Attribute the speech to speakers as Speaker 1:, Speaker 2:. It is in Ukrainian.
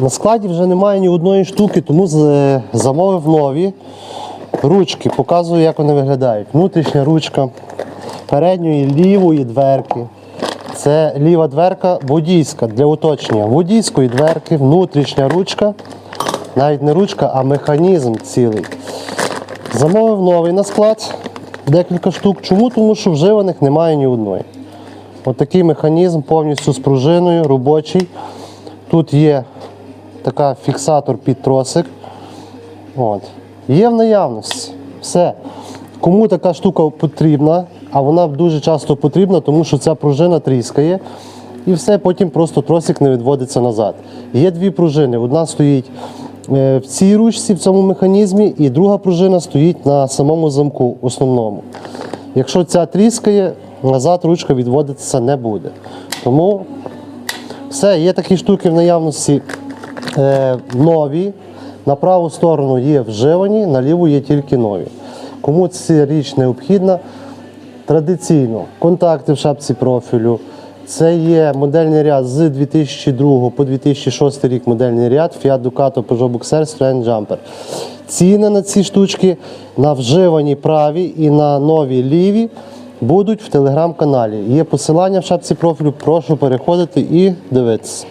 Speaker 1: На складі вже немає ні одної штуки, тому замовив нові ручки. Показую, як вони виглядають. Внутрішня ручка передньої лівої дверки. Це ліва дверка водійська для уточнення. Водійської дверки, внутрішня ручка. Навіть не ручка, а механізм цілий. Замовив новий на склад, декілька штук. Чому? Тому що вживаних немає ні одної. Отакий механізм повністю з пружиною, робочий. Тут є така фіксатор під тросик. От. Є в наявності. Все. Кому така штука потрібна, а вона дуже часто потрібна, тому що ця пружина тріскає. І все, потім просто тросик не відводиться назад. Є дві пружини. Одна стоїть е, в цій ручці, в цьому механізмі, і друга пружина стоїть на самому замку основному. Якщо ця тріскає, назад ручка відводитися не буде. Тому все, є такі штуки в наявності нові. На праву сторону є вживані, на ліву є тільки нові. Кому ця річ необхідна, традиційно контакти в шапці профілю. Це є модельний ряд з 2002 по 2006 рік модельний ряд Fiat Ducato Peugeot Boxer Citroen Jumper. Ціни на ці штучки на вживані праві і на нові ліві будуть в телеграм-каналі. Є посилання в шапці профілю. Прошу переходити і дивитися.